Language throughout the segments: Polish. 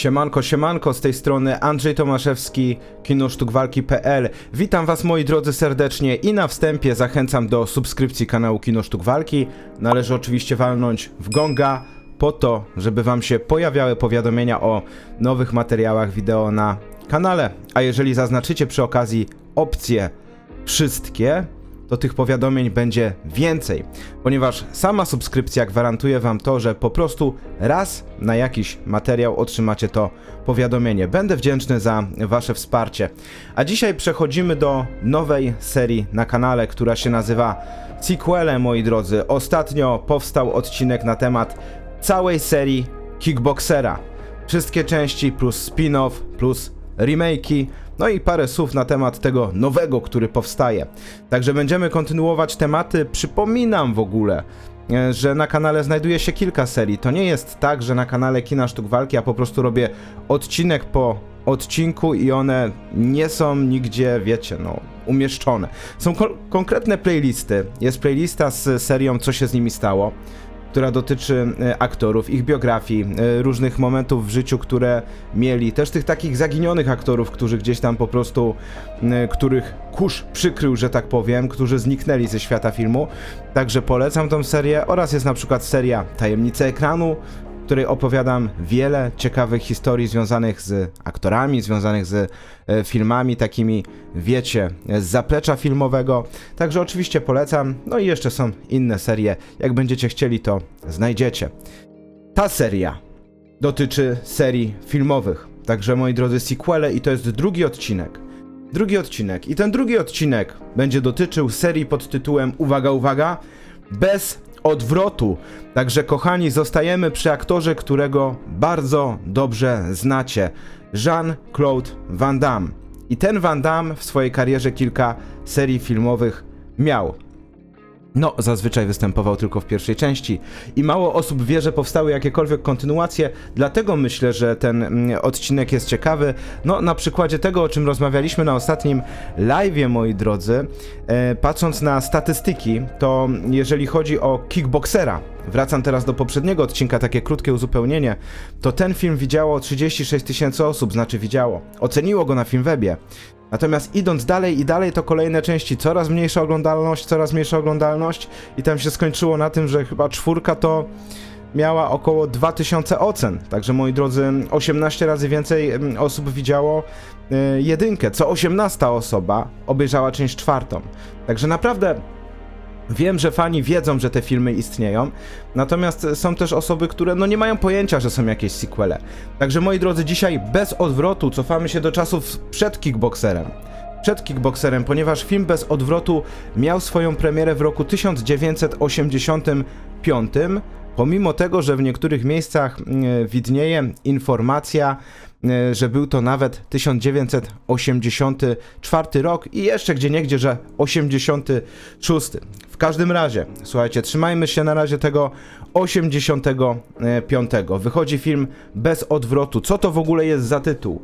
Siemanko, siemanko, z tej strony Andrzej Tomaszewski, kinosztukwalki.pl. Witam was moi drodzy serdecznie i na wstępie zachęcam do subskrypcji kanału Kino Sztuk Walki. Należy oczywiście walnąć w gonga po to, żeby wam się pojawiały powiadomienia o nowych materiałach wideo na kanale. A jeżeli zaznaczycie przy okazji opcję wszystkie, to tych powiadomień będzie więcej, ponieważ sama subskrypcja gwarantuje Wam to, że po prostu raz na jakiś materiał otrzymacie to powiadomienie. Będę wdzięczny za Wasze wsparcie. A dzisiaj przechodzimy do nowej serii na kanale, która się nazywa Sequele, moi drodzy. Ostatnio powstał odcinek na temat całej serii Kickboxera. Wszystkie części plus spin-off plus remake'i, no i parę słów na temat tego nowego, który powstaje. Także będziemy kontynuować tematy. Przypominam w ogóle, e, że na kanale znajduje się kilka serii. To nie jest tak, że na kanale Kina Sztuk Walki ja po prostu robię odcinek po odcinku i one nie są nigdzie, wiecie, no, umieszczone. Są ko- konkretne playlisty. Jest playlista z serią Co się z nimi stało która dotyczy e, aktorów, ich biografii, e, różnych momentów w życiu, które mieli, też tych takich zaginionych aktorów, którzy gdzieś tam po prostu, których kurz przykrył, że tak powiem, którzy zniknęli ze świata filmu. Także polecam tą serię oraz jest na przykład seria Tajemnice ekranu, której opowiadam wiele ciekawych historii związanych z aktorami, związanych z e, filmami takimi, wiecie, z zaplecza filmowego. Także oczywiście polecam. No i jeszcze są inne serie. Jak będziecie chcieli, to znajdziecie. Ta seria dotyczy serii filmowych. Także moi drodzy, sequele i to jest drugi odcinek. Drugi odcinek. I ten drugi odcinek będzie dotyczył serii pod tytułem Uwaga, uwaga, bez odwrotu. Także kochani, zostajemy przy aktorze, którego bardzo dobrze znacie. Jean-Claude Van Damme. I ten Van Damme w swojej karierze kilka serii filmowych miał. No, zazwyczaj występował tylko w pierwszej części i mało osób wie, że powstały jakiekolwiek kontynuacje, dlatego myślę, że ten mm, odcinek jest ciekawy. No, na przykładzie tego, o czym rozmawialiśmy na ostatnim live'ie, moi drodzy, e, patrząc na statystyki, to jeżeli chodzi o kickboxera, wracam teraz do poprzedniego odcinka, takie krótkie uzupełnienie, to ten film widziało 36 tysięcy osób, znaczy widziało, oceniło go na Filmwebie. Natomiast idąc dalej i dalej, to kolejne części, coraz mniejsza oglądalność, coraz mniejsza oglądalność i tam się skończyło na tym, że chyba czwórka to miała około 2000 ocen. Także moi drodzy, 18 razy więcej mm, osób widziało y, jedynkę, co 18 osoba obejrzała część czwartą. Także naprawdę Wiem, że fani wiedzą, że te filmy istnieją, natomiast są też osoby, które no nie mają pojęcia, że są jakieś sequele. Także moi drodzy, dzisiaj bez odwrotu cofamy się do czasów przed Kickboxerem. Przed Kickboxerem, ponieważ film bez odwrotu miał swoją premierę w roku 1985, pomimo tego, że w niektórych miejscach e, widnieje informacja, e, że był to nawet 1984 rok i jeszcze gdzie niegdzie, że 86. Każdym razie, słuchajcie, trzymajmy się na razie tego 85. Wychodzi film bez odwrotu. Co to w ogóle jest za tytuł?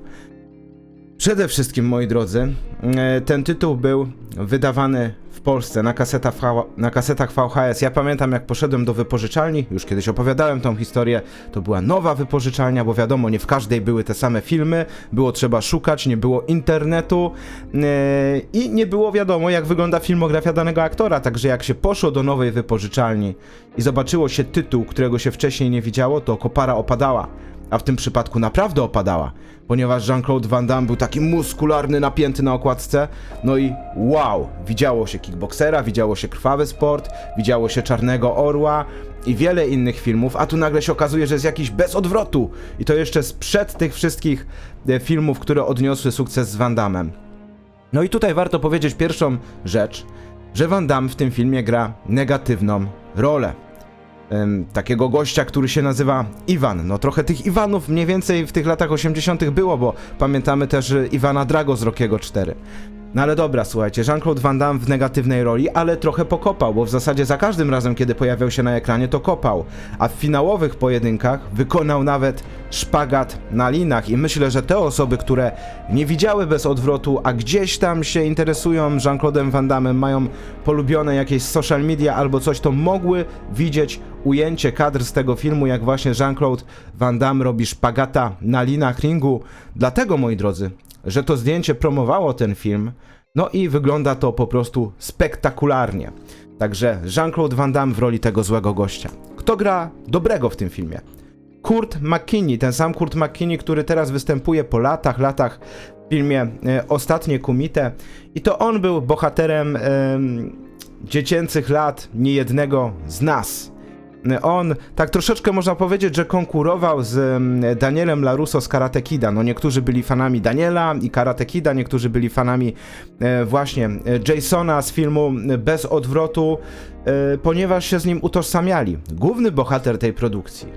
Przede wszystkim, moi drodzy, e, ten tytuł był wydawany w Polsce na kasetach, V- na kasetach VHS. Ja pamiętam, jak poszedłem do wypożyczalni, już kiedyś opowiadałem tą historię. To była nowa wypożyczalnia, bo wiadomo, nie w każdej były te same filmy, było trzeba szukać, nie było internetu e, i nie było wiadomo, jak wygląda filmografia danego aktora. Także jak się poszło do nowej wypożyczalni i zobaczyło się tytuł, którego się wcześniej nie widziało, to kopara opadała. A w tym przypadku naprawdę opadała, ponieważ Jean-Claude Van Damme był taki muskularny, napięty na okładce. No i wow, widziało się kickboxera, widziało się krwawy sport, widziało się czarnego orła i wiele innych filmów, a tu nagle się okazuje, że jest jakiś bez odwrotu. I to jeszcze sprzed tych wszystkich e, filmów, które odniosły sukces z Van Dammem. No i tutaj warto powiedzieć pierwszą rzecz, że Van Damme w tym filmie gra negatywną rolę takiego gościa, który się nazywa Iwan. No trochę tych Iwanów mniej więcej w tych latach 80. było, bo pamiętamy też Iwana Drago z Rockiego 4. No ale dobra, słuchajcie, Jean-Claude Van Damme w negatywnej roli, ale trochę pokopał, bo w zasadzie za każdym razem, kiedy pojawiał się na ekranie, to kopał. A w finałowych pojedynkach wykonał nawet szpagat na linach i myślę, że te osoby, które nie widziały bez odwrotu, a gdzieś tam się interesują Jean-Claude'em Van Damme, mają polubione jakieś social media albo coś, to mogły widzieć ujęcie kadr z tego filmu, jak właśnie Jean-Claude Van Damme robi szpagata na linach ringu. Dlatego, moi drodzy, że to zdjęcie promowało ten film, no i wygląda to po prostu spektakularnie. Także Jean-Claude Van Damme w roli tego złego gościa. Kto gra dobrego w tym filmie? Kurt McKinney, ten sam Kurt McKinney, który teraz występuje po latach, latach w filmie e, Ostatnie Kumite. I to on był bohaterem em, dziecięcych lat niejednego z nas. On tak troszeczkę można powiedzieć, że konkurował z em, Danielem LaRusso z Karate Kida. No niektórzy byli fanami Daniela i Karate Kida, niektórzy byli fanami e, właśnie e, Jasona z filmu Bez odwrotu, e, ponieważ się z nim utożsamiali. Główny bohater tej produkcji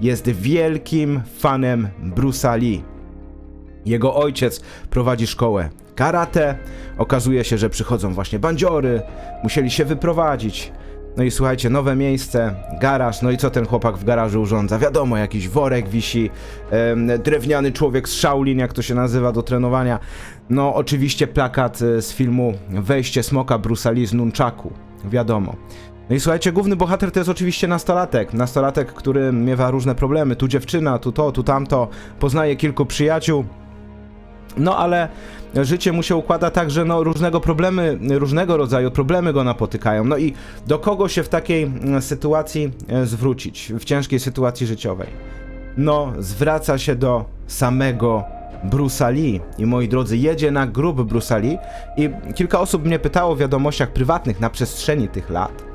jest wielkim fanem Bruce'a Lee. Jego ojciec prowadzi szkołę karate. Okazuje się, że przychodzą właśnie bandziory, musieli się wyprowadzić. No i słuchajcie, nowe miejsce, garaż, no i co ten chłopak w garażu urządza? Wiadomo, jakiś worek wisi, em, drewniany człowiek z Shaolin, jak to się nazywa, do trenowania. No oczywiście plakat e, z filmu Wejście Smoka Bruce'a Lee z Nunchaku, wiadomo. No i słuchajcie, główny bohater to jest oczywiście nastolatek. Nastolatek, który miewa różne problemy. Tu dziewczyna, tu to, tu tamto. Poznaje kilku przyjaciół. No ale życie mu się układa tak, że no różnego problemy, różnego rodzaju problemy go napotykają. No i do kogo się w takiej mm, sytuacji e, zwrócić, w ciężkiej sytuacji życiowej? No, zwraca się do samego Bruce'a Lee. I moi drodzy, jedzie na grób Bruce'a Lee i kilka osób mnie pytało w wiadomościach prywatnych na przestrzeni tych lat,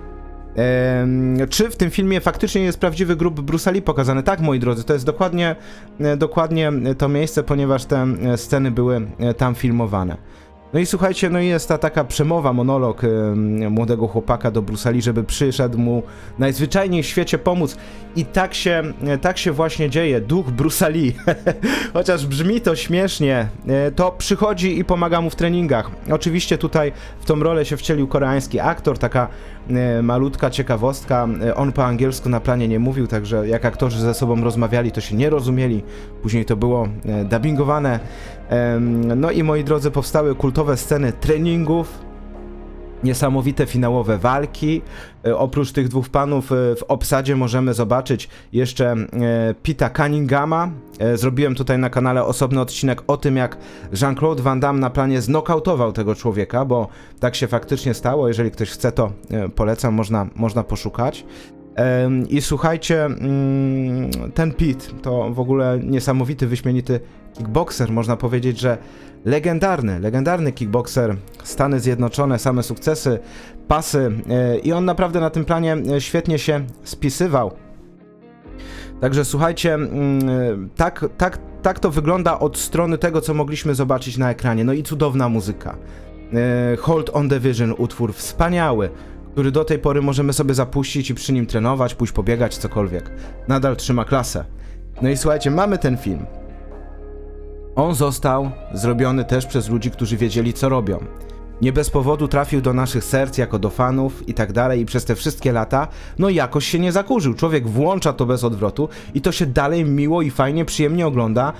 czy w tym filmie faktycznie jest prawdziwy grób Bruce'a Lee pokazany? Tak, moi drodzy, to jest dokładnie, e, dokładnie to miejsce, ponieważ te e, sceny były e, tam filmowane. No i słuchajcie, no jest ta taka przemowa, monolog młodego chłopaka do Bruce'a Lee, żeby przyszedł mu najzwyczajniej w świecie pomóc. I tak się, e, tak się właśnie dzieje. Duch Bruce'a Lee, chociaż brzmi to śmiesznie, e, to przychodzi i pomaga mu w treningach. Oczywiście tutaj w tą rolę się wcielił koreański aktor, taka e, malutka ciekawostka. E, On po angielsku na planie nie mówił, także jak aktorzy ze sobą rozmawiali, to się nie rozumieli. Później to było e, dubbingowane. No i moi drodzy, powstały kultowe sceny treningów, niesamowite finałowe walki. E, Oprócz tych dwóch panów e, w obsadzie możemy zobaczyć jeszcze e, Pita Cunninghama. Zrobiłem tutaj na kanale osobny odcinek o tym, jak Jean-Claude Van Damme na planie znokautował tego człowieka, bo tak się faktycznie stało. Jeżeli ktoś chce, to polecam, można, można poszukać. I słuchajcie, mm, ten Pit to w ogóle niesamowity, wyśmienity kickboxer. Można powiedzieć, że legendarny, legendarny kickboxer. Stany Zjednoczone, same sukcesy, pasy e, i on naprawdę na tym planie e, świetnie się spisywał. Także słuchajcie, mm, tak, tak, tak to wygląda od strony tego, co mogliśmy zobaczyć na ekranie. No i cudowna muzyka. E, Hold on the Vision, utwór wspaniały, który do tej pory możemy sobie zapuścić i przy nim trenować, pójść pobiegać, cokolwiek. Nadal trzyma klasę. No i słuchajcie, mamy ten film. On został zrobiony też przez ludzi, którzy wiedzieli, co robią. Nie bez powodu trafił do naszych serc jako do fanów i tak dalej i przez te wszystkie lata, no jakoś się nie zakurzył. Człowiek włącza to bez odwrotu i to się dalej miło i fajnie, przyjemnie ogląda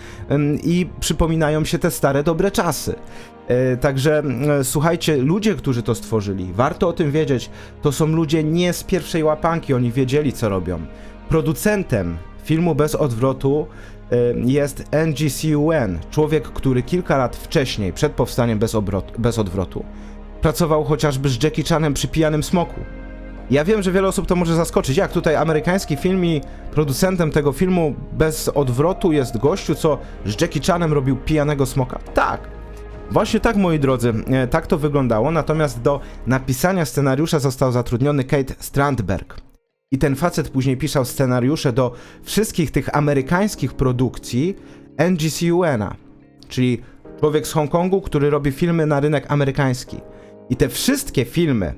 i przypominają się te stare, dobre czasy. E, Także słuchajcie, ludzie, którzy to stworzyli, warto o tym wiedzieć, to są ludzie nie z pierwszej łapanki, oni wiedzieli, co robią. Producentem filmu bez odwrotu jest NGCUN, człowiek, który kilka lat wcześniej, przed powstaniem bez, bez odwrotu, pracował chociażby z Jackie Chanem przy Pijanym Smoku. Ja wiem, że wiele osób to może zaskoczyć. Jak tutaj amerykański film i producentem tego filmu bez odwrotu jest gościu, co z Jackie Chanem robił Pijanego Smoka? Tak. Właśnie tak, moi drodzy, e, tak to wyglądało, natomiast do napisania scenariusza został zatrudniony Kate Strandberg. I ten facet później pisał scenariusze do wszystkich tych amerykańskich produkcji NGCUN-a, czyli człowiek z Hongkongu, który robi filmy na rynek amerykański. I te wszystkie filmy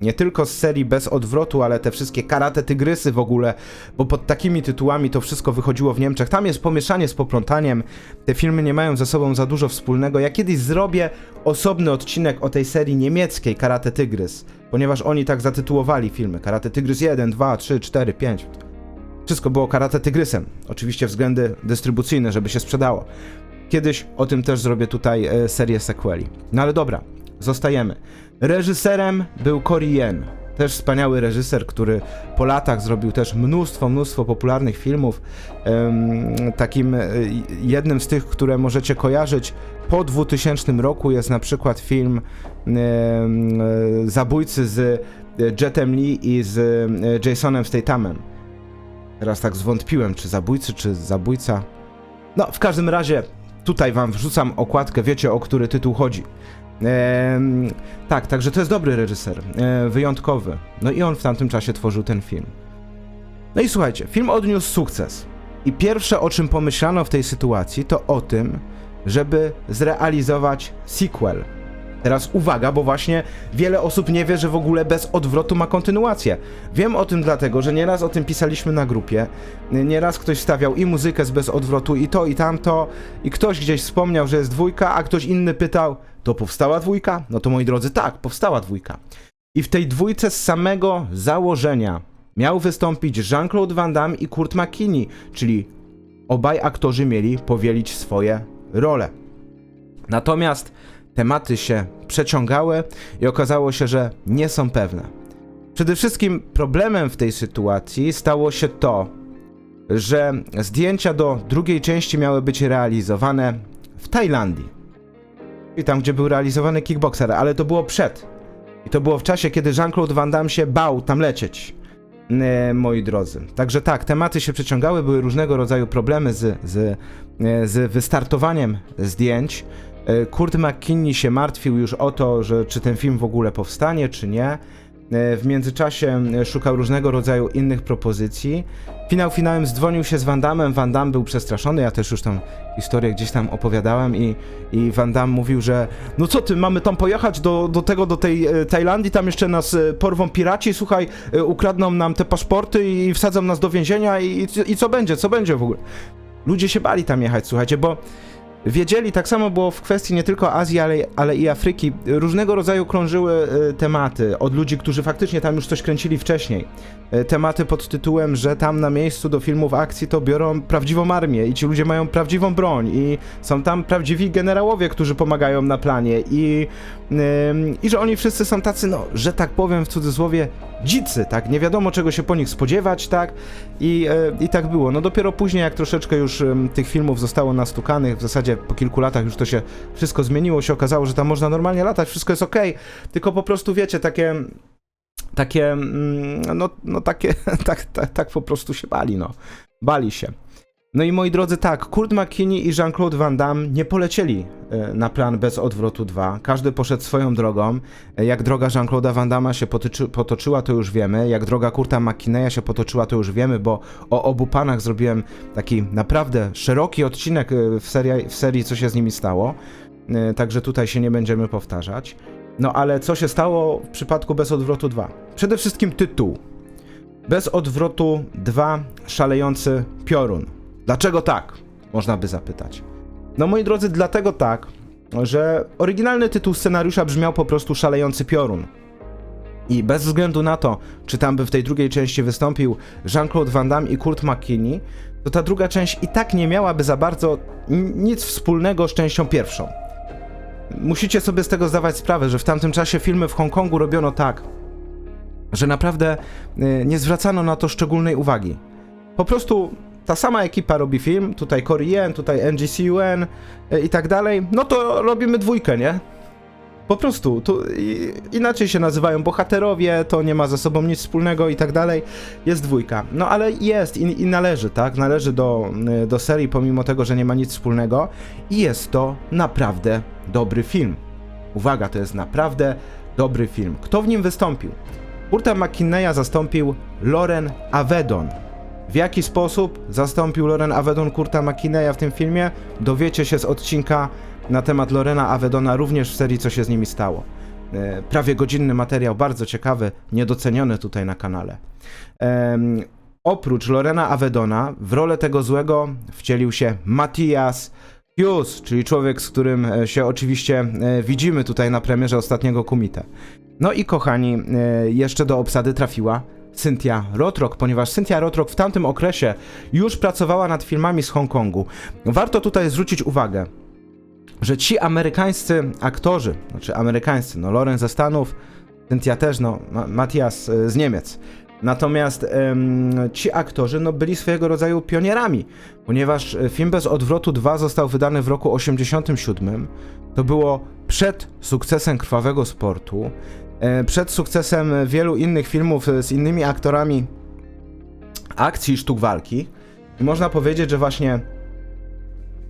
Nie tylko z serii Bez Odwrotu, ale te wszystkie Karate Tygrysy w ogóle, bo pod takimi tytułami to wszystko wychodziło w Niemczech. Tam jest pomieszanie z poplątaniem. Te filmy nie mają ze sobą za dużo wspólnego. Ja kiedyś zrobię osobny odcinek o tej serii niemieckiej Karate Tygrys, ponieważ oni tak zatytułowali filmy. Karate Tygrys 1, 2, 3, 4, 5. Wszystko było Karate Tygrysem. Oczywiście względy dystrybucyjne, żeby się sprzedało. Kiedyś o tym też zrobię tutaj e, serię sequeli. No ale dobra, zostajemy. Reżyserem był Cory Yen. Też wspaniały reżyser, który po latach zrobił też mnóstwo, mnóstwo popularnych filmów. Takim e, jednym z tych, które możecie kojarzyć po 2000 roku jest na przykład film e, Zabójcy z Jetem Lee i z e, Jasonem Stathamem. Teraz tak zwątpiłem, czy zabójcy, czy zabójca. No, w każdym razie tutaj wam wrzucam okładkę, wiecie o który tytuł chodzi. Ehm, tak, także to jest dobry reżyser, e, wyjątkowy. No i on w tamtym czasie tworzył ten film. No i słuchajcie, film odniósł sukces. I pierwsze o czym pomyślano w tej sytuacji to o tym, żeby zrealizować sequel. Teraz uwaga, bo właśnie wiele osób nie wie, że w ogóle bez odwrotu ma kontynuację. Wiem o tym dlatego, że nieraz o tym pisaliśmy na grupie. Nieraz ktoś stawiał i muzykę z bez odwrotu, i to, i tamto, i ktoś gdzieś wspomniał, że jest dwójka, a ktoś inny pytał, to powstała dwójka? No to moi drodzy, tak, powstała dwójka. I w tej dwójce z samego założenia miał wystąpić Jean-Claude Van Damme i Kurt McKinney, czyli obaj aktorzy mieli powielić swoje role. Natomiast tematy się przeciągały i okazało się, że nie są pewne. Przede wszystkim problemem w tej sytuacji stało się to, że zdjęcia do drugiej części miały być realizowane w Tajlandii. I tam, gdzie był realizowany kickboxer, ale to było przed. I to było w czasie, kiedy Jean-Claude Van Damme się bał tam lecieć. E, moi drodzy. Także tak, tematy się przeciągały, były różnego rodzaju problemy z, z, e, z wystartowaniem zdjęć. E, Kurt McKinney się martwił już o to, że czy ten film w ogóle powstanie, czy nie. E, W międzyczasie szukał różnego rodzaju innych propozycji. Finał finałem zdzwonił się z Van Damme. Van Damme był przestraszony, ja też już tą historię gdzieś tam opowiadałem i, i Van Damme mówił, że no co ty, mamy tam pojechać do, do tego, do tej e, Tajlandii, tam jeszcze nas e, porwą piraci, słuchaj, e, ukradną nam te paszporty i wsadzą nas do więzienia i, i, i co będzie, co będzie w ogóle? Ludzie się bali tam jechać, słuchajcie, bo wiedzieli, tak samo było w kwestii nie tylko Azji, ale, ale i Afryki. Różnego rodzaju krążyły e, tematy od ludzi, którzy faktycznie tam już coś kręcili wcześniej. E, Tematy pod tytułem, że tam na miejscu do filmów akcji to biorą prawdziwą armię i ci ludzie mają prawdziwą broń i są tam prawdziwi generałowie, którzy pomagają na planie i, ym, i że oni wszyscy są tacy, no, że tak powiem w cudzysłowie, dzicy, tak? Nie wiadomo czego się po nich spodziewać, tak? I, e, i tak było. No dopiero później, jak troszeczkę już ym, tych filmów zostało nastukanych, w zasadzie po kilku latach już to się wszystko zmieniło, się okazało, że tam można normalnie latać, wszystko jest okej, tylko po prostu wiecie, takie takie, mm, no, no takie, tak, tak, tak po prostu się bali, no. Bali się. No i moi drodzy, tak, Kurt McKinney i Jean-Claude Van Damme nie polecieli e, na plan bez odwrotu 2. Każdy poszedł swoją drogą. E, Jak droga Jean-Claude'a Van Damme się potyczy, potoczyła, to już wiemy. Jak droga Kurta McKinneya się potoczyła, to już wiemy, bo o obu panach zrobiłem taki naprawdę szeroki odcinek e, w serii, w serii co się z nimi stało. Także tutaj się nie będziemy powtarzać. No ale co się stało w przypadku Bez Odwrotu 2? Przede wszystkim tytuł. Bez Odwrotu 2 Szalejący Piorun. Dlaczego tak? Można by zapytać. No moi drodzy, dlatego tak, że oryginalny tytuł scenariusza brzmiał po prostu Szalejący Piorun. I bez względu na to, czy tam by w tej drugiej części wystąpił Jean-Claude Van Damme i Kurt McKinney, to ta druga część i tak nie miałaby za bardzo nic wspólnego z częścią pierwszą. Musicie sobie z tego zdawać sprawę, że w tamtym czasie filmy w Hongkongu robiono tak, że naprawdę y, nie zwracano na to szczególnej uwagi. Po prostu ta sama ekipa robi film, tutaj Korean, tutaj NGCUN y, i tak dalej, no to robimy dwójkę, nie? Po prostu, tu inaczej się nazywają bohaterowie, to nie ma ze sobą nic wspólnego i tak dalej, jest dwójka. No ale jest i, i należy, tak? Należy do, y, do serii, pomimo tego, że nie ma nic wspólnego i jest to naprawdę dobry film. Uwaga, to jest naprawdę dobry film. Kto w nim wystąpił? Kurta McKinneya zastąpił Loren Avedon. W jaki sposób zastąpił Loren Avedon Kurta McKinneya w tym filmie? Dowiecie się z odcinka na temat Lorena Avedona również w serii Co się z nimi stało. e, prawie godzinny materiał, bardzo ciekawy, niedoceniony tutaj na kanale. Oprócz Lorena Avedona w rolę tego złego wcielił się Matthias Hughes, czyli człowiek, z którym e, się oczywiście e, widzimy tutaj na premierze ostatniego Kumite. No i kochani, jeszcze do obsady trafiła Cynthia Rothrock, ponieważ Cynthia Rothrock w tamtym okresie już pracowała nad filmami z Hongkongu. Warto tutaj zwrócić uwagę, że ci amerykańscy aktorzy, znaczy amerykańscy, no Loren ze Stanów, Cynthia też, no Ma- Matthias e, z Niemiec. Natomiast em, ci aktorzy no, byli swojego rodzaju pionierami, ponieważ e, film Bez Odwrotu 2 został wydany w roku 87. To było przed sukcesem Krwawego Sportu, e, przed sukcesem wielu innych filmów e, z innymi aktorami akcji i sztuk walki. I można powiedzieć, że właśnie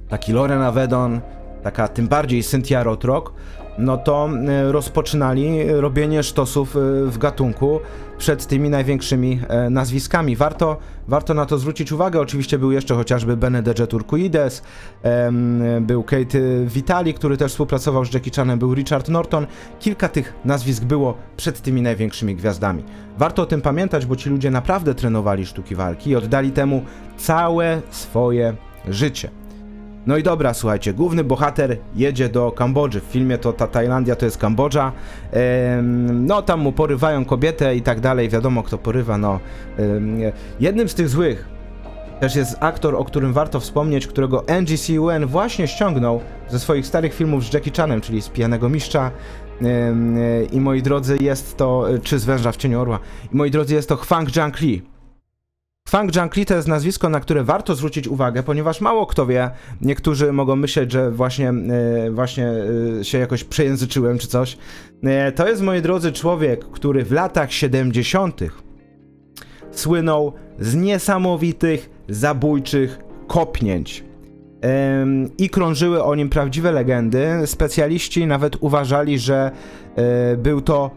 taki Loren Avedon, taka tym bardziej Cynthia Rothrock, no to e, rozpoczynali robienie sztosów e, w gatunku przed tymi największymi e, nazwiskami. Warto, warto na to zwrócić uwagę. Oczywiście był jeszcze chociażby Benedetto Turkuides, był Kate Vitali, który też współpracował z Jackie Chanem, był Richard Norton. Kilka tych nazwisk było przed tymi największymi gwiazdami. Warto o tym pamiętać, bo ci ludzie naprawdę trenowali sztuki walki i oddali temu całe swoje życie. No i dobra, słuchajcie, główny bohater jedzie do Kambodży. W filmie to ta Tajlandia to jest Kambodża. No tam mu porywają kobietę i tak dalej, wiadomo kto porywa, no. Jednym z tych złych też jest aktor, o którym warto wspomnieć, którego NGCUN właśnie ściągnął ze swoich starych filmów z Jackie Chanem, czyli z Pijanego Mistrza. Em, I moi drodzy, jest to, czy z Węża w cieniu orła. I moi drodzy, jest to Hwang Jang Lee. Jiang Lee to jest nazwisko, na które warto zwrócić uwagę, ponieważ mało kto wie, niektórzy mogą myśleć, że właśnie, e, właśnie e, się jakoś przejęzyczyłem czy coś. E, to jest, moi drodzy, człowiek, który w latach 70. słynął z niesamowitych, zabójczych kopnięć. I krążyły o nim prawdziwe legendy. Specjaliści nawet uważali, że był to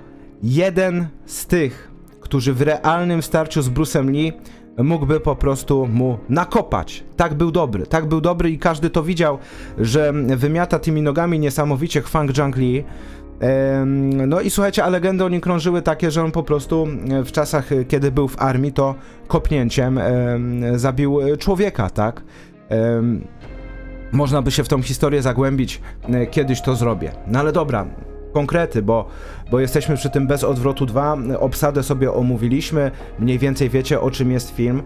jeden z tych, którzy w realnym starciu z Bruce'em Lee mógłby po prostu mu nakopać. Tak był dobry, tak był dobry i każdy to widział, że wymiata tymi nogami niesamowicie Lee. Em, No i słuchajcie, a legendy o nim krążyły takie, że on po prostu e, w czasach, e, kiedy był w armii, to kopnięciem em, zabił e, człowieka, tak? Można by się w tą historię zagłębić, kiedyś to zrobię. No ale dobra, konkrety, bo, bo jesteśmy przy tym bez odwrotu 2. Obsadę sobie omówiliśmy, mniej więcej wiecie o czym jest film.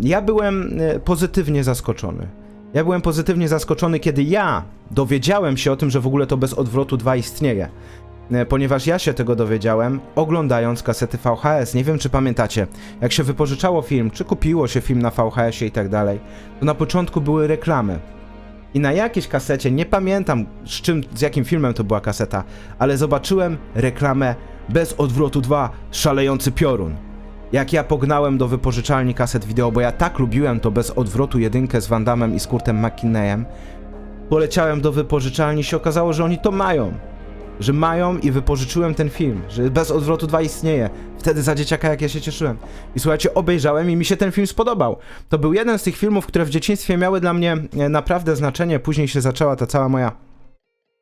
Ja byłem e, pozytywnie zaskoczony. Ja byłem pozytywnie zaskoczony, kiedy ja dowiedziałem się o tym, że w ogóle to bez odwrotu 2 istnieje. E, Ponieważ ja się tego dowiedziałem oglądając kasety VHS. Nie wiem, czy pamiętacie, jak się wypożyczało film, czy kupiło się film na VHS-ie i tak dalej, to na początku były reklamy. I na jakiejś kasecie, nie pamiętam z czym, z jakim filmem to była kaseta, ale zobaczyłem reklamę bez odwrotu 2 szalejący piorun. Jak ja pognałem do wypożyczalni kaset wideo, bo ja tak lubiłem to bez odwrotu jedynkę z Van Damme i z Kurtem McKinneyem, poleciałem do wypożyczalni i się okazało, że oni to mają. Że mają i wypożyczyłem ten film, że bez odwrotu 2 istnieje. Wtedy za dzieciaka jak ja się cieszyłem. I słuchajcie, obejrzałem i mi się ten film spodobał. To był jeden z tych filmów, które w dzieciństwie miały dla mnie e, naprawdę znaczenie. Później się zaczęła ta cała moja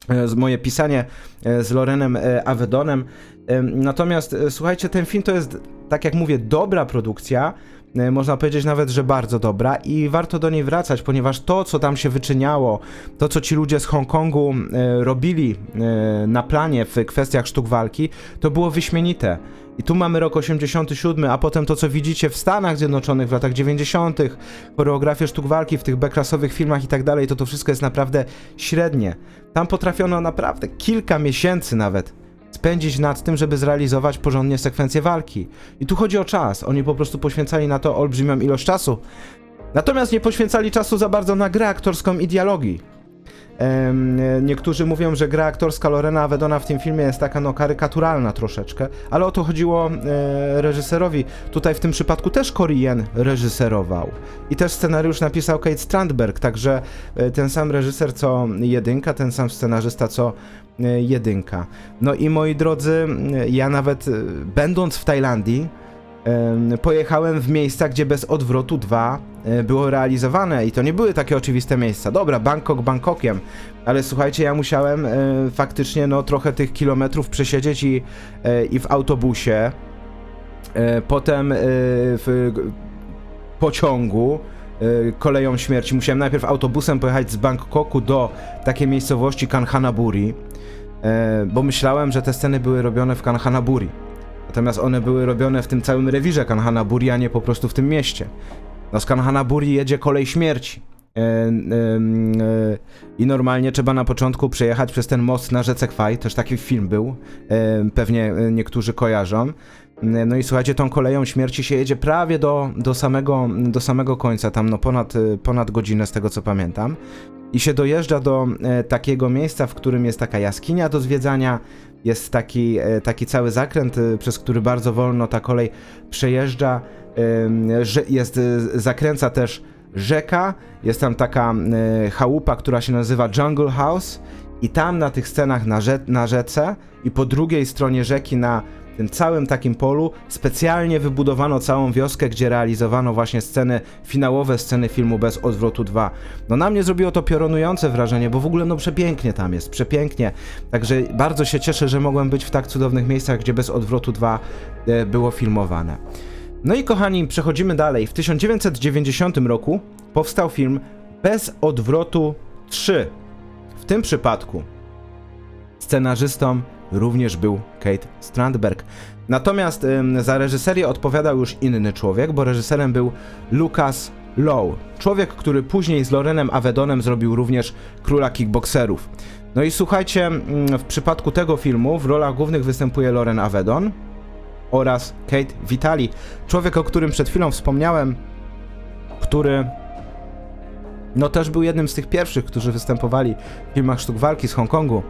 e, moje pisanie e, z Lorenem Avedonem. Em, Natomiast słuchajcie, ten film to jest, tak jak mówię, dobra produkcja. E, Można powiedzieć nawet, że bardzo dobra i warto do niej wracać, ponieważ to, co tam się wyczyniało, to, co ci ludzie z Hongkongu e, robili e, na planie w kwestiach sztuk walki, to było wyśmienite. I tu mamy rok 87, a potem to, co widzicie w Stanach Zjednoczonych w latach 90., choreografię sztuk walki w tych B-klasowych filmach i tak dalej, to to wszystko jest naprawdę średnie. Tam potrafiono naprawdę kilka miesięcy nawet spędzić nad tym, żeby zrealizować porządnie sekwencję walki. I tu chodzi o czas. Oni po prostu poświęcali na to olbrzymią ilość czasu. Natomiast nie poświęcali czasu za bardzo na grę aktorską i dialogi. Niektórzy mówią, że gra aktorska Lorena Avedona w tym filmie jest taka no karykaturalna troszeczkę, ale o to chodziło e, reżyserowi. Tutaj w tym przypadku też Korien reżyserował. I też scenariusz napisał Kate Strandberg, także e, ten sam reżyser co jedynka, ten sam scenarzysta co jedynka. No i moi drodzy, e, ja nawet e, będąc w Tajlandii, em, pojechałem w miejsca, gdzie bez odwrotu 2 e, było realizowane i to nie były takie oczywiste miejsca. Dobra, Bangkok Bangkokiem, ale słuchajcie, ja musiałem e, faktycznie no trochę tych kilometrów przesiedzieć i, e, i w autobusie, e, potem e, w pociągu e, koleją śmierci. Musiałem najpierw autobusem pojechać z Bangkoku do takiej miejscowości Kanchanaburi, e, bo myślałem, że te sceny były robione w Kanchanaburi. Natomiast one były robione w tym całym rewirze Kanchanaburi, a nie po prostu w tym mieście. No z Kanchanaburi jedzie kolej śmierci. E, e, e, I normalnie trzeba na początku przejechać przez ten most na rzece Kwaj, też taki film był, e, pewnie e, niektórzy kojarzą. E, No i słuchajcie, tą koleją śmierci się jedzie prawie do, do, samego, do samego końca, tam no ponad, e, ponad godzinę z tego co pamiętam. I się dojeżdża do e, takiego miejsca, w którym jest taka jaskinia do zwiedzania, jest taki, e, taki cały zakręt, e, przez który bardzo wolno ta kolej przejeżdża, jest, zakręca też rzeka, jest tam taka chałupa, która się nazywa Jungle House. I tam na tych scenach na, rze na rzece i po drugiej stronie rzeki na tym całym takim polu specjalnie wybudowano całą wioskę, gdzie realizowano właśnie sceny finałowe, sceny filmu Bez Odwrotu 2. No na mnie zrobiło to piorunujące wrażenie, bo w ogóle no przepięknie tam jest, przepięknie. Także bardzo się cieszę, że mogłem być w tak cudownych miejscach, gdzie Bez Odwrotu 2 e, było filmowane. No i kochani, przechodzimy dalej. W 1990 roku powstał film Bez Odwrotu 3. W tym przypadku scenarzystą również był Kate Strandberg. Natomiast za reżyserię odpowiadał już inny człowiek, bo reżyserem był Lucas Lowe. Człowiek, który później z Lorenem Avedonem zrobił również Króla Kickboxerów. No i słuchajcie, w przypadku tego filmu w rolach głównych występuje Loren Avedon oraz Kate Vitali. Człowiek, o którym przed chwilą wspomniałem, który no też był jednym z tych pierwszych, którzy występowali w filmach sztuk walki z Hongkongu.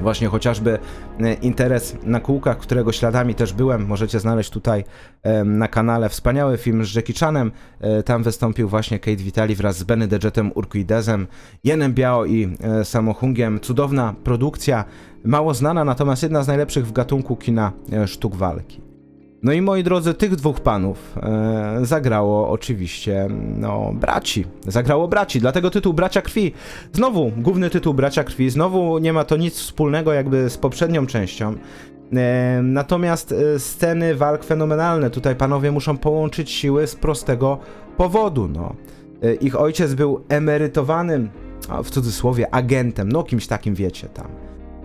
Właśnie chociażby e, interes na kółkach, którego śladami też byłem, możecie znaleźć tutaj em, na kanale wspaniały film z Jackie Chanem. E, Tam wystąpił właśnie Kate Vitali wraz z Benny Dejetem Urquidezem, Jenem Biao i e, Samohungiem. Cudowna produkcja, mało znana, natomiast jedna z najlepszych w gatunku kina e, sztuk walki. No i moi drodzy, tych dwóch panów e, zagrało oczywiście, no, braci. Zagrało braci, dlatego tytuł Bracia Krwi. Znowu, główny tytuł Bracia Krwi, znowu nie ma to nic wspólnego jakby z poprzednią częścią. E, natomiast e, sceny walk fenomenalne. Tutaj panowie muszą połączyć siły z prostego powodu, no. E, ich ojciec był emerytowanym, w cudzysłowie, agentem, no kimś takim wiecie tam,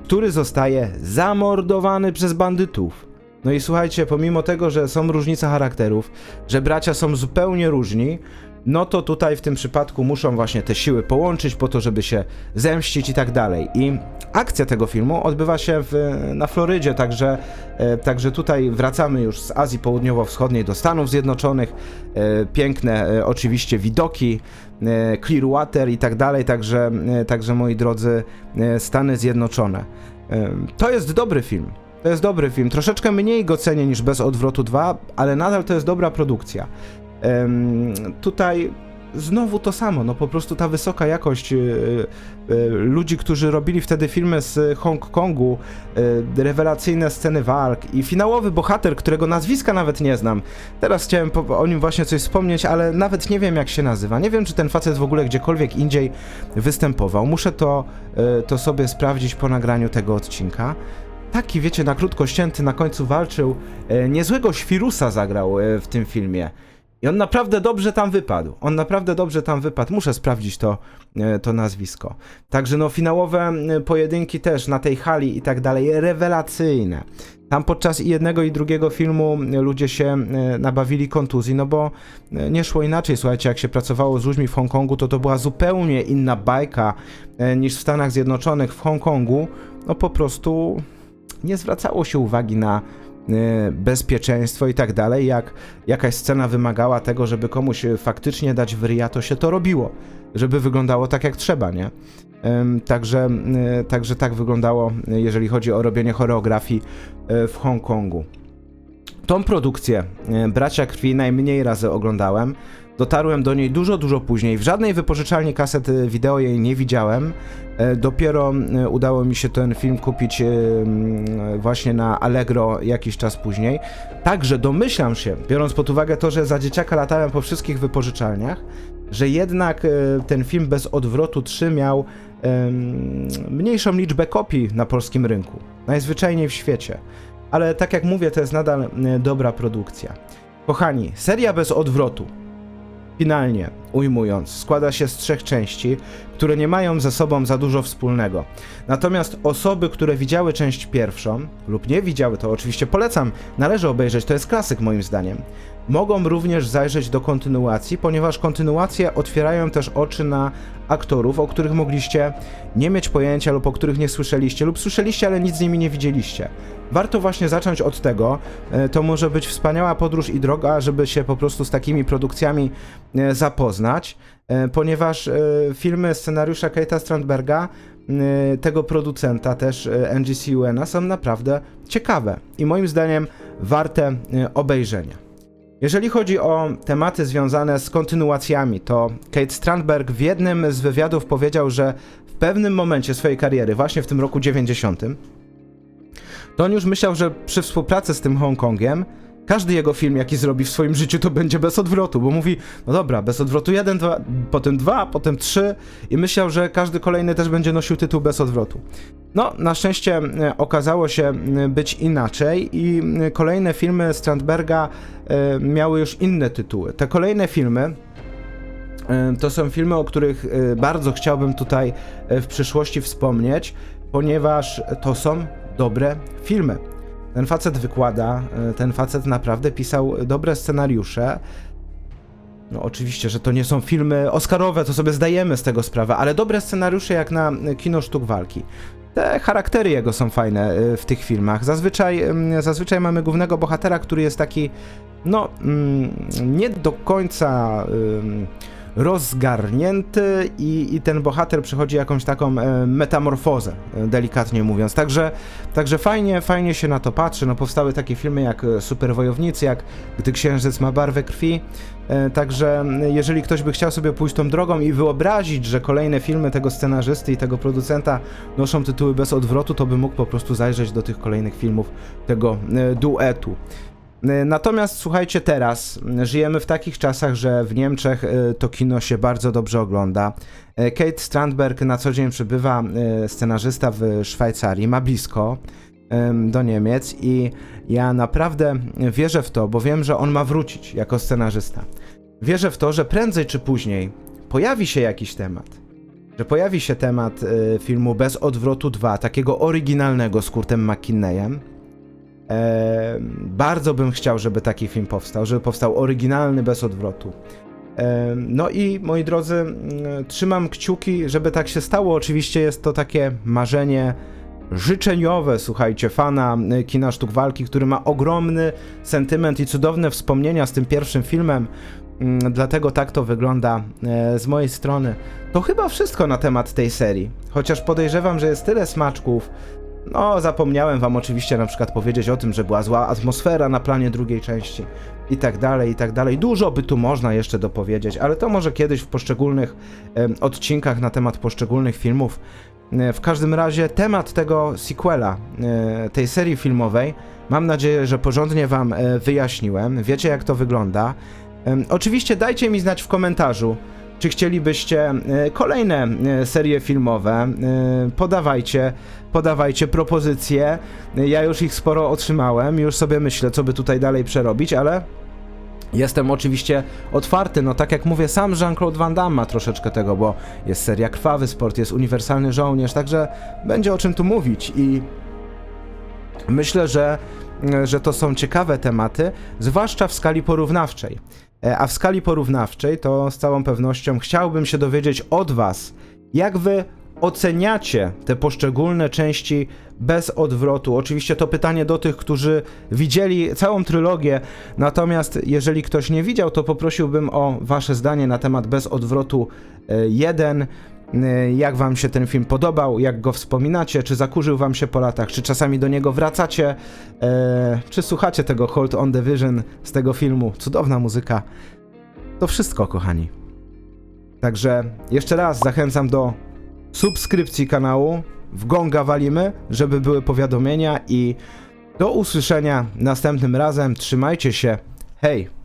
który zostaje zamordowany przez bandytów. No i słuchajcie, pomimo tego, że są różnice charakterów, że bracia są zupełnie różni, no to tutaj w tym przypadku muszą właśnie te siły połączyć po to, żeby się zemścić i tak dalej. I akcja tego filmu odbywa się w, na Florydzie, także, e, także tutaj wracamy już z Azji Południowo-Wschodniej do Stanów Zjednoczonych. E, piękne e, oczywiście widoki, e, Clearwater i tak dalej, także, e, także moi drodzy, e, Stany Zjednoczone. E, to jest dobry film. To jest dobry film. Troszeczkę mniej go cenię niż Bez Odwrotu 2, ale nadal to jest dobra produkcja. Em, tutaj znowu to samo, no po prostu ta wysoka jakość e, e, ludzi, którzy robili wtedy filmy z Hongkongu, e, rewelacyjne sceny walk i finałowy bohater, którego nazwiska nawet nie znam. Teraz chciałem o nim właśnie coś wspomnieć, ale nawet nie wiem jak się nazywa. Nie wiem, czy ten facet w ogóle gdziekolwiek indziej występował. Muszę to, to sobie sprawdzić po nagraniu tego odcinka taki, wiecie, na krótko ścięty, na końcu walczył. E, niezłego świrusa zagrał e, w tym filmie. I on naprawdę dobrze tam wypadł. On naprawdę dobrze tam wypadł. Muszę sprawdzić to, e, to nazwisko. Także no, finałowe pojedynki też na tej hali i tak dalej, rewelacyjne. Tam podczas jednego i drugiego filmu ludzie się nabawili kontuzji, no bo nie szło inaczej. Słuchajcie, jak się pracowało z ludźmi w Hongkongu, to to była zupełnie inna bajka niż w Stanach Zjednoczonych. W Hongkongu, no po prostu nie zwracało się uwagi na e, bezpieczeństwo i tak dalej. Jak jakaś scena wymagała tego, żeby komuś e, faktycznie dać w ryja, to się to robiło, żeby wyglądało tak jak trzeba, nie? Także, e, także tak wyglądało, jeżeli chodzi o robienie choreografii w Hongkongu. Tą produkcję Bracia Krwi najmniej razy oglądałem. Dotarłem do niej dużo, dużo później. W żadnej wypożyczalni kaset e, wideo jej nie widziałem. E, Dopiero udało mi się ten film kupić mm, właśnie na Allegro jakiś czas później. Także domyślam się, biorąc pod uwagę to, że za dzieciaka latałem po wszystkich wypożyczalniach, że jednak e, ten film bez odwrotu 3 miał em, mniejszą liczbę kopii na polskim rynku. Najzwyczajniej w świecie. Ale tak jak mówię, to jest nadal dobra produkcja. Kochani, seria bez odwrotu. Finalnie ujmując, składa się z trzech części, które nie mają ze sobą za dużo wspólnego. Natomiast osoby, które widziały część pierwszą, lub nie widziały, to oczywiście polecam, należy obejrzeć, to jest klasyk moim zdaniem. Mogą również zajrzeć do kontynuacji, ponieważ kontynuacje otwierają też oczy na aktorów, o których mogliście nie mieć pojęcia lub o których nie słyszeliście, lub słyszeliście, ale nic z nimi nie widzieliście. Warto właśnie zacząć od tego. E, To może być wspaniała podróż i droga, żeby się po prostu z takimi produkcjami e, zapoznać, ponieważ e, filmy scenariusza Kate'a Strandberga, e, tego producenta też e, NGC UNA są naprawdę ciekawe i moim zdaniem warte e, obejrzenia. Jeżeli chodzi o tematy związane z kontynuacjami, to Kate Strandberg w jednym z wywiadów powiedział, że w pewnym momencie swojej kariery, właśnie w tym roku 90, to on już myślał, że przy współpracy z tym Hongkongiem każdy jego film, jaki zrobi w swoim życiu, to będzie bez odwrotu, bo mówi, no dobra, bez odwrotu jeden, dwa, potem dwa, potem trzy i myślał, że każdy kolejny też będzie nosił tytuł bez odwrotu. No, na szczęście e, okazało się e, być inaczej i e, kolejne filmy Strandberga miały już inne tytuły. Te kolejne filmy to są filmy, o których bardzo chciałbym tutaj w przyszłości wspomnieć, ponieważ to są dobre filmy. Ten facet wykłada, e, ten facet naprawdę pisał dobre scenariusze. No oczywiście, że to nie są filmy oscarowe, to sobie zdajemy z tego sprawę, ale dobre scenariusze jak na kino sztuk walki. Te charaktery jego są fajne e, w tych filmach. Zazwyczaj, mm, zazwyczaj mamy głównego bohatera, który jest taki, no, mm, nie do końca ym, rozgarnięty i, i ten bohater przechodzi jakąś taką e, metamorfozę, e, delikatnie mówiąc. Także, także fajnie, fajnie się na to patrzy. No, powstały takie filmy jak e, Superwojownicy, jak Gdy Księżyc ma barwę krwi. Także jeżeli ktoś by chciał sobie pójść tą drogą i wyobrazić, że kolejne filmy tego scenarzysty i tego producenta noszą tytuły bez odwrotu, to by mógł po prostu zajrzeć do tych kolejnych filmów tego duetu. E, Natomiast słuchajcie, teraz m, żyjemy w takich czasach, że w Niemczech e, to kino się bardzo dobrze ogląda. E, Kate Strandberg na co dzień przebywa, e, scenarzysta w Szwajcarii, ma blisko do Niemiec i ja naprawdę wierzę w to, bo wiem, że on ma wrócić jako scenarzysta. Wierzę w to, że prędzej czy później pojawi się jakiś temat. Że pojawi się temat filmu Bez odwrotu 2, takiego oryginalnego z Kurtem McKinneyem. E, bardzo bym chciał, żeby taki film powstał, żeby powstał oryginalny bez odwrotu. E, no i moi drodzy, trzymam kciuki, żeby tak się stało. Oczywiście jest to takie marzenie życzeniowe, słuchajcie, fana y, kina sztuk walki, który ma ogromny sentyment i cudowne wspomnienia z tym pierwszym filmem. Mm, Dlatego tak to wygląda e, z mojej strony. To chyba wszystko na temat tej serii. Chociaż podejrzewam, że jest tyle smaczków. No, zapomniałem wam oczywiście na przykład powiedzieć o tym, że była zła atmosfera na planie drugiej części i tak dalej, i tak dalej. Dużo by tu można jeszcze dopowiedzieć, ale to może kiedyś w poszczególnych em, odcinkach na temat poszczególnych filmów. E, W każdym razie temat tego sequela, e, tej serii filmowej, mam nadzieję, że porządnie wam e, wyjaśniłem. Wiecie jak to wygląda. Em, Oczywiście dajcie mi znać w komentarzu, czy chcielibyście e, kolejne e, serie filmowe. E, Podawajcie, podawajcie propozycje. Ja już ich sporo otrzymałem, już sobie myślę, co by tutaj dalej przerobić, ale Jestem oczywiście otwarty, no tak jak mówię, sam Jean-Claude Van Damme ma troszeczkę tego, bo jest seria Krwawy Sport, jest Uniwersalny Żołnierz, także będzie o czym tu mówić i myślę, że, że to są ciekawe tematy, zwłaszcza w skali porównawczej. E, A w skali porównawczej to z całą pewnością chciałbym się dowiedzieć od Was, jak Wy oceniacie te poszczególne części bez odwrotu. Oczywiście to pytanie do tych, którzy widzieli całą trylogię, natomiast jeżeli ktoś nie widział, to poprosiłbym o Wasze zdanie na temat bez odwrotu 1 y, jak wam się ten film podobał, jak go wspominacie, czy zakurzył wam się po latach, czy czasami do niego wracacie, e, czy słuchacie tego Hold on the Vision z tego filmu. Cudowna muzyka. To wszystko, kochani. Także jeszcze raz zachęcam do subskrypcji kanału. W gonga walimy, żeby były powiadomienia i do usłyszenia następnym razem. Trzymajcie się. Hej!